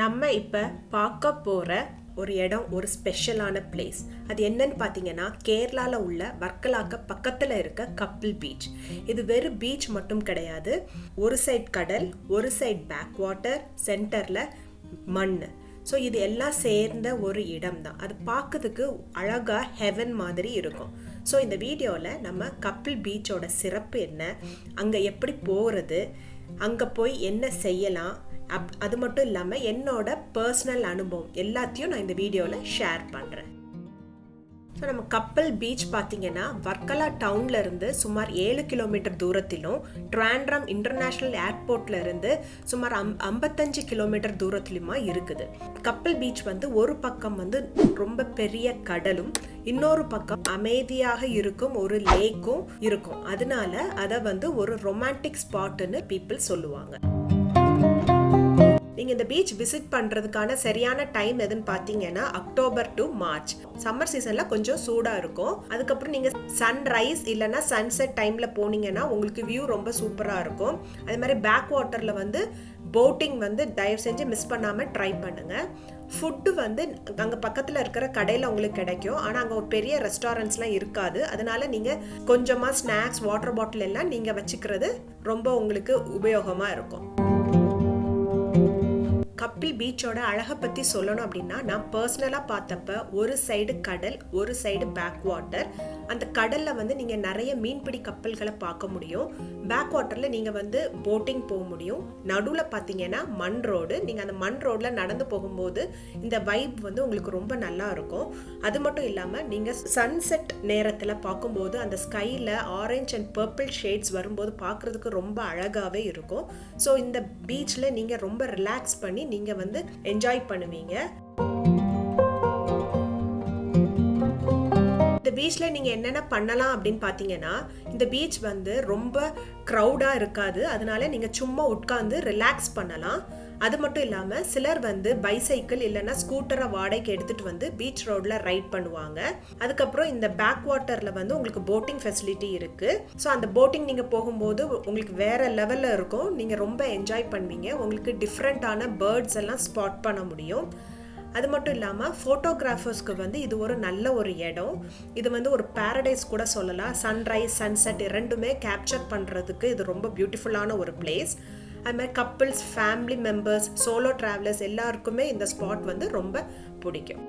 நம்ம இப்போ பார்க்க போகிற ஒரு இடம் ஒரு ஸ்பெஷலான பிளேஸ் அது என்னன்னு பார்த்தீங்கன்னா கேரளாவில் உள்ள வர்க்கலாக்க பக்கத்தில் இருக்க கப்பிள் பீச் இது வெறும் பீச் மட்டும் கிடையாது. ஒரு சைட் கடல் ஒரு சைட் பேக் வாட்டர் சென்டரில் மண். ஸோ இது எல்லாம் சேர்ந்த ஒரு இடம் தான் அது பார்க்கறதுக்கு அழகாக ஹெவன் மாதிரி இருக்கும். ஸோ இந்த வீடியோவில் நம்ம கப்பிள் பீச்சோட சிறப்பு என்ன? அங்கே எப்படி போகிறது அங்கே போய் என்ன செய்யலாம்? அப் அது மட்டும் இல்லாமல் என்னோட பர்சனல் அனுபவம் எல்லாத்தையும் நான் இந்த வீடியோவில் ஷேர் பண்ணுறேன் ஸோ நம்ம கப்பல் பீச் பார்த்தீங்கன்னா வர்க்கலா டவுன்ல இருந்து சுமார் ஏழு கிலோமீட்டர் தூரத்திலும் ட்ராண்ட்ரம் இன்டர்நேஷ்னல் ஏர்போர்ட்ல இருந்து சுமார் அம் ஐம்பத்தஞ்சு கிலோமீட்டர் தூரத்திலுமா இருக்குது. கப்பல் பீச் வந்து ஒரு பக்கம் வந்து ரொம்ப பெரிய கடலும் இன்னொரு பக்கம் அமைதியாக இருக்கும் ஒரு லேக்கும் இருக்கும். அதனால அதை வந்து ஒரு ரொமான்டிக் ஸ்பாட்னு பீப்புள் சொல்லுவாங்க. நீங்கள் இந்த பீச் விசிட் பண்ணுறதுக்கான சரியான டைம் எதுன்னு பார்த்தீங்கன்னா அக்டோபர் டு மார்ச் சம்மர் சீசனில் கொஞ்சம் சூடாக இருக்கும். அதுக்கப்புறம் நீங்கள் சன்ரைஸ் இல்லைன்னா சன்செட் டைமில் போனீங்கன்னா உங்களுக்கு வியூ ரொம்ப சூப்பராக இருக்கும். அதே மாதிரி பேக் வாட்டரில் வந்து போட்டிங் வந்து தயவு செஞ்சு மிஸ் பண்ணாமல் ட்ரை பண்ணுங்கள் ஃபுட்டு வந்து அங்கே பக்கத்தில் இருக்கிற கடையில் உங்களுக்கு கிடைக்கும். ஆனால் அங்கே ஒரு பெரிய ரெஸ்டாரண்ட்ஸ்லாம் இருக்காது. அதனால நீங்கள் கொஞ்சமாக ஸ்நாக்ஸ் வாட்டர் பாட்டில் எல்லாம் நீங்கள் வச்சுக்கிறது ரொம்ப உங்களுக்கு உபயோகமாக இருக்கும். கப்பில் பீச்சோட அழகை பற்றி சொல்லணும் அப்படின்னா நான் பர்சனலாக பார்த்தப்ப ஒரு சைடு கடல் ஒரு சைடு பேக் வாட்டர் அந்த கடலில் வந்து நீங்கள் நிறைய மீன்பிடி கப்பல்களை பார்க்க முடியும். பேக் வாட்டரில் நீங்கள் வந்து போட்டிங் போக முடியும். நடுவில் பார்த்தீங்கன்னா மண் ரோடு நீங்கள் அந்த மண் ரோடில் நடந்து போகும்போது இந்த வைப் வந்து உங்களுக்கு ரொம்ப நல்லா இருக்கும். அது மட்டும் இல்லாமல் நீங்கள் சன்செட் நேரத்தில் பார்க்கும்போது அந்த ஸ்கையில் ஆரஞ்ச் அண்ட் பர்பிள் ஷேட்ஸ் வரும்போது பார்க்குறதுக்கு ரொம்ப அழகாகவே இருக்கும். ஸோ இந்த பீச்சில் நீங்கள் ரொம்ப ரிலாக்ஸ் பண்ணி நீங்கள் வந்து என்ஜாய் பண்ணுவீங்க. பீச்சில் நீங்கள் என்னென்ன பண்ணலாம் அப்படின்னு பார்த்தீங்கன்னா இந்த பீச் வந்து ரொம்ப க்ரௌடாக இருக்காது. அதனால நீங்கள் சும்மா உட்காந்து ரிலாக்ஸ் பண்ணலாம். அது மட்டும் இல்லாமல் சிலர் வந்து பைசைக்கிள் இல்லைன்னா ஸ்கூட்டரை வாடகைக்கு எடுத்துகிட்டு வந்து பீச் ரோடில் ரைட் பண்ணுவாங்க. அதுக்கப்புறம் இந்த பேக் வாட்டரில் வந்து உங்களுக்கு போட்டிங் ஃபெசிலிட்டி இருக்குது ஸோ அந்த போட்டிங் நீங்கள் போகும்போது உங்களுக்கு வேறு லெவலில் இருக்கும். நீங்கள் ரொம்ப என்ஜாய் பண்ணுவீங்க. உங்களுக்கு டிஃப்ரெண்ட்டான பேர்ட்ஸ் எல்லாம் ஸ்பாட் பண்ண முடியும். அது மட்டும் இல்லாமல் ஃபோட்டோகிராஃபர்ஸ்க்கு வந்து இது ஒரு நல்ல ஒரு இடம். இது வந்து ஒரு பேரடைஸ் கூட சொல்லலாம். சன்ரைஸ் சன்செட் இரண்டுமே கேப்சர் பண்ணுறதுக்கு இது ரொம்ப பியூட்டிஃபுல்லான ஒரு பிளேஸ் அது மாதிரி couples family members solo travellers எல்லாருக்குமே இந்த ஸ்பாட் வந்து ரொம்ப பிடிக்கும்.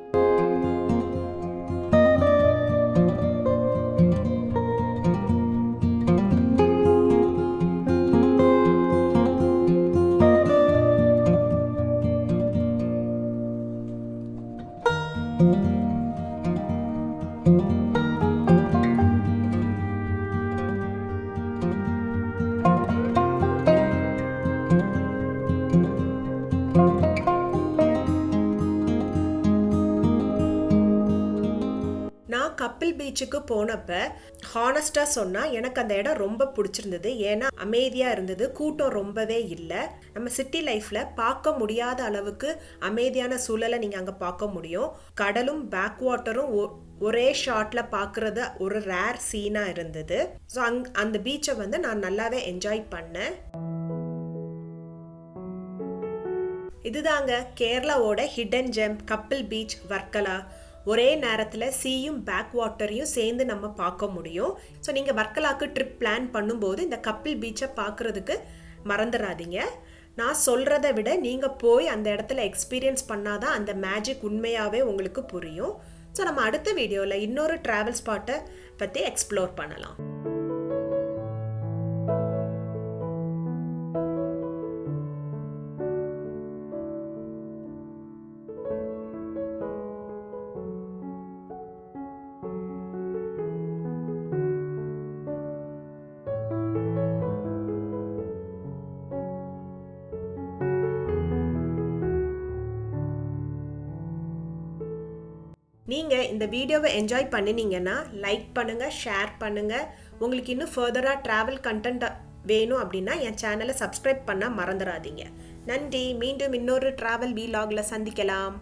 thank you நான் கப்பில் பீச்சுக்கு போனப்ப ஹானஸ்டாக சொன்னால் எனக்கு அந்த இடம் ரொம்ப பிடிச்சிருந்தது. ஏன்னா அமைதியாக இருந்தது. கூட்டம் ரொம்பவே இல்லை. நம்ம சிட்டி லைஃப்பில் பார்க்க முடியாத அளவுக்கு அமைதியான சூழலை நீங்கள் அங்கே பார்க்க முடியும். கடலும் பேக் வாட்டரும் ஒரே ஷாட்டில் பார்க்குறது ஒரு ரேர் சீனாக இருந்தது. ஸோ அங் அந்த பீச்சை வந்து நான் நல்லாவே என்ஜாய் பண்ணேன். இதுதாங்க கேரளாவோட hidden gem Kappil beach Varkala ஒரே நேரத்தில் சீயும் பேக் வாட்டரையும் சேர்ந்து நம்ம பார்க்க முடியும். ஸோ நீங்கள் வர்க்கலாக்கு ட்ரிப் பிளான் பண்ணும்போது இந்த கப்பில் பீச்சை பார்க்குறதுக்கு மறந்துடாதீங்க நான் சொல்கிறத விட நீங்கள் போய் அந்த இடத்துல எக்ஸ்பீரியன்ஸ் பண்ணாதான் அந்த மேஜிக் உண்மையாகவே உங்களுக்கு புரியும். ஸோ நம்ம அடுத்த வீடியோவில் இன்னொரு ட்ராவல் ஸ்பாட்டை பற்றி எக்ஸ்ப்ளோர் பண்ணலாம். நீங்கள் இந்த வீடியோவை என்ஜாய் பண்ணினீங்கன்னா லைக் பண்ணுங்கள் ஷேர் பண்ணுங்கள் உங்களுக்கு இன்னும் ஃபர்தராக ட்ராவல் கண்டென்ட் வேணும் அப்படின்னா என் சேனலை சப்ஸ்கிரைப் பண்ண மறந்துடாதீங்க நன்றி. மீண்டும் இன்னொரு ட்ராவல் வீலாகில் சந்திக்கலாம்.